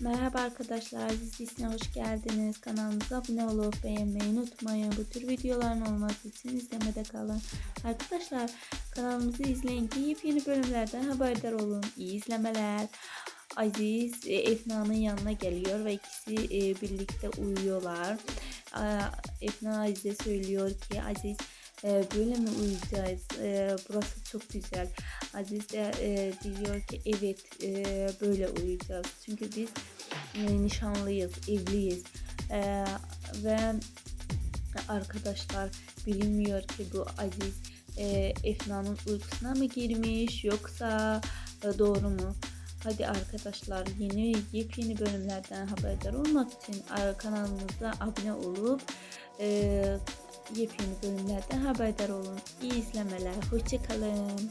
Merhaba arkadaşlar, dizisine hoş geldiniz. Kanalımıza abone olup beğenmeyi unutmayın. Bu tür videoların olması için izlemede kalın. Arkadaşlar kanalımızı izleyin ki yepyeni bölümlerden haberdar olun. İyi izlemeler. Aziz e, Efna'nın yanına geliyor ve ikisi e, birlikte uyuyorlar. Efna Aziz'e söylüyor ki Aziz e, böyle mi uyuyacağız? E, burası çok güzel. Aziz de e, diyor ki evet e, böyle uyuyacağız. Çünkü biz e, nişanlıyız, evliyiz. E, ve arkadaşlar bilinmiyor ki bu Aziz e, Efna'nın uykusuna mı girmiş yoksa e, doğru mu? Hadi arkadaşlar yeni yepyeni bölümlerden haberdar olmak için e, kanalımıza abone olup e, yepyeni bölümlərdən xəbərdar olun. İyi izləmələr, xoşça qalın.